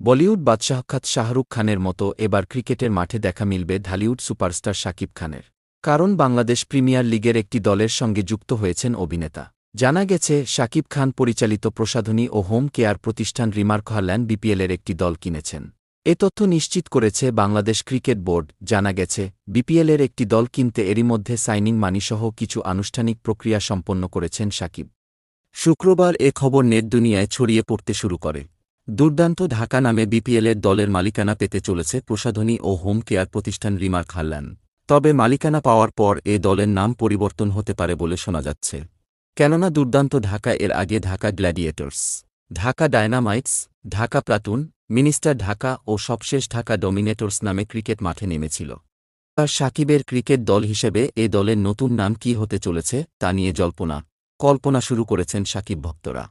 বলিউড বাদশাহখাত শাহরুখ খানের মতো এবার ক্রিকেটের মাঠে দেখা মিলবে ঢালিউড সুপারস্টার শাকিব খানের। কারণ বাংলাদেশ প্রিমিয়ার লিগের একটি দলের সঙ্গে যুক্ত হয়েছেন অভিনেতা। জানা গেছে, শাকিব খান পরিচালিত প্রসাধনী ও হোম কেয়ার প্রতিষ্ঠান রিমার্ক হারল্যান্ড বিপিএলের একটি দল কিনেছেন। এ তথ্য নিশ্চিত করেছে বাংলাদেশ ক্রিকেট বোর্ড। জানা গেছে, বিপিএলের একটি দল কিনতে এরই মধ্যে সাইনিং মানিসহ কিছু আনুষ্ঠানিক প্রক্রিয়া সম্পন্ন করেছেন শাকিব। শুক্রবার এ খবর নেট দুনিয়ায় ছড়িয়ে পড়তে শুরু করে। দুর্দান্ত ঢাকা নামে বিপিএলের দলের মালিকানা পেতে চলেছে প্রসাধনী ও হোম কেয়ার প্রতিষ্ঠান রিমার্ক হারল্যান্ড তবে মালিকানা পাওয়ার পর এ দলের নাম পরিবর্তন হতে পারে বলে শোনা যাচ্ছে। কেননা দুর্দান্ত ঢাকা এর আগে Dhaka Gladiators, Dhaka Dynamites, Dhaka Platoon, minister Dhaka ও সবশেষ ঢাকা ডমিনেটর্স নামে ক্রিকেট মাঠে নেমেছিল। আর সাকিবের ক্রিকেট দল হিসেবে এ দলের নতুন নাম কী হতে চলেছে তা নিয়ে জল্পনা, কল্পনা শুরু করেছেন সাকিব ভক্তরা।